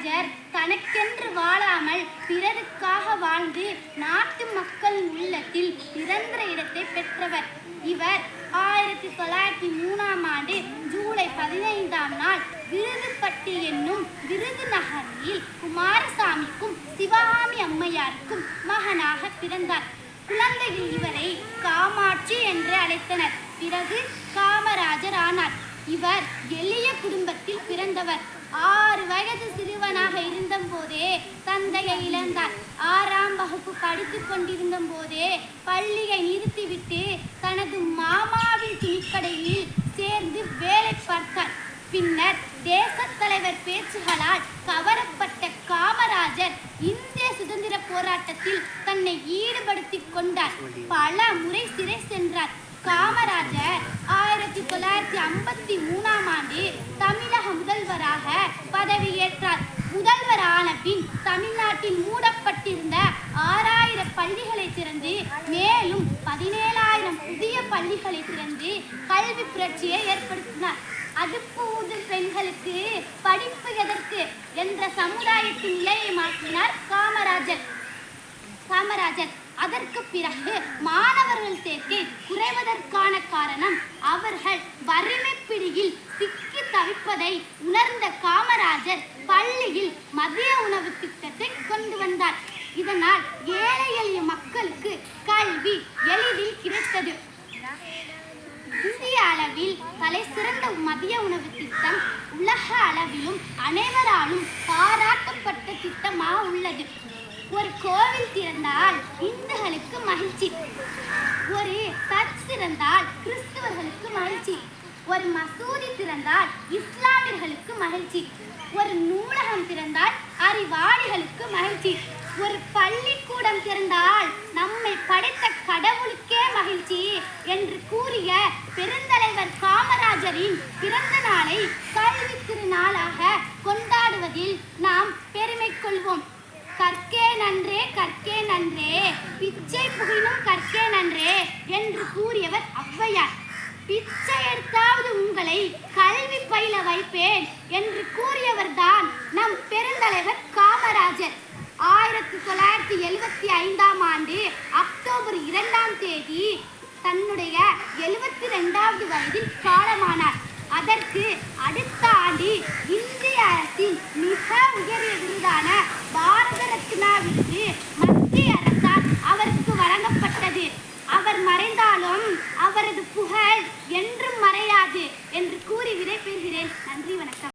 தனக்கென்று வாழாமல் பிறருக்காக வாழ்ந்து நாட்டு மக்களின் உள்ளத்தில் நிரந்தர இடத்தை பெற்றவர். இவர் ஆயிரத்தி தொள்ளாயிரத்தி மூணாம் ஆண்டு ஜூலை பதினைந்தாம் நாள் விருதுப்பட்டி என்னும் விருது நகரில் குமாரசாமிக்கும் சிவகாமி அம்மையாருக்கும் மகனாக பிறந்தார். குழந்தையில் இவரை காமாட்சி என்று அழைத்தனர். பிறகு காமராஜர் ஆனார். இவர் எளிய குடும்பத்தில் பிறந்தவர் ஆறு வயது சிறுவனாக இருந்த போதே தந்தையை இழந்தார். ஆறாம் வகுப்பு படித்துக் கொண்டிருந்த போதே பள்ளியை நிறுத்திவிட்டு தனது மாமாவின் துணிக்கடையில் சேர்ந்து வேலை பார்த்தார் பின்னர் தேச தலைவர் பேச்சுகளால் கவரப்பட்ட காமராஜர் இந்திய சுதந்திர போராட்டத்தில் தன்னை ஈடுபடுத்திக் கொண்டார். பல முறை சிறை சென்றார். காமராஜர் ஆயிரத்தி தொள்ளாயிரத்தி ஐம்பத்தி மூணாம் ஆண்டு தமிழக முதல்வராக பதவியேற்றார். முதல்வர் ஆன பின் தமிழ்நாட்டில் மூடப்பட்டிருந்த ஆறாயிரம் பள்ளிகளை திறந்து மேலும் பதினேழாயிரம் புதிய பள்ளிகளை திறந்து கல்வி புரட்சியை ஏற்படுத்தினார். அதுக்கு ஊதும் பெண்களுக்கு படிப்பு எதற்கு என்ற சமுதாயத்தின் நிலையை மாற்றினார் காமராஜர். காமராஜர் அதற்கு பிறகு மாணவர்கள் சேர்க்கை குறைவதற்கான காரணம் அவர்கள் வறுமை பிடியில் சிக்கி தவிப்பதை உணர்ந்த காமராஜர் பள்ளியில் மதிய உணவு திட்டத்தை கொண்டு வந்தார். இதனால் ஏழை எளிய மக்களுக்கு கல்வி எளிதில் கிடைத்தது. இந்திய அளவில் தலை சிறந்த மதிய உணவு திட்டம் உலக அளவிலும் அனைவராலும் பாராட்டப்பட்ட திட்டமாக உள்ளது. ஒரு கோவில் திறந்தால் இந்துக்களுக்கு மகிழ்ச்சி. ஒரு சர்ச் திறந்தால் கிறிஸ்துவர்களுக்கு மகிழ்ச்சி. ஒரு மசூதி திறந்தால் இஸ்லாமியர்களுக்கு மகிழ்ச்சி. ஒரு நூலகம் திறந்தால் அறிவாளிகளுக்கு மகிழ்ச்சி. ஒரு பள்ளிக்கூடம் திறந்தால் நம்மை படைத்த கடவுளுக்கே மகிழ்ச்சி என்று கூறிய பெருந்தலைவர் காமராஜரின் பிறந்த நாளை கல்வி திருநாளாக கொண்டாடுவதில் நாம் பெருமை கொள்வோம் கற்கே நன்றே கற்கே நன்றே பிச்சை புகினும் கற்கே நன்றே என்று கூறியவர் ஔவையார். பிச்சை எடுத்தாவது உங்களை கல்வி பயில வைப்பேன் என்று கூறியவர் தான் நம் பெருந்தலைவர் காமராஜர். ஆயிரத்தி தொள்ளாயிரத்தி எழுபத்தி ஐந்தாம் ஆண்டு அக்டோபர் இரண்டாம் தேதி தன்னுடைய எழுபத்தி ரெண்டாவது வயதில் காலமானார். அதற்கு அடுத்த ஆண்டு இந்திய அரசின் மிக உயரிய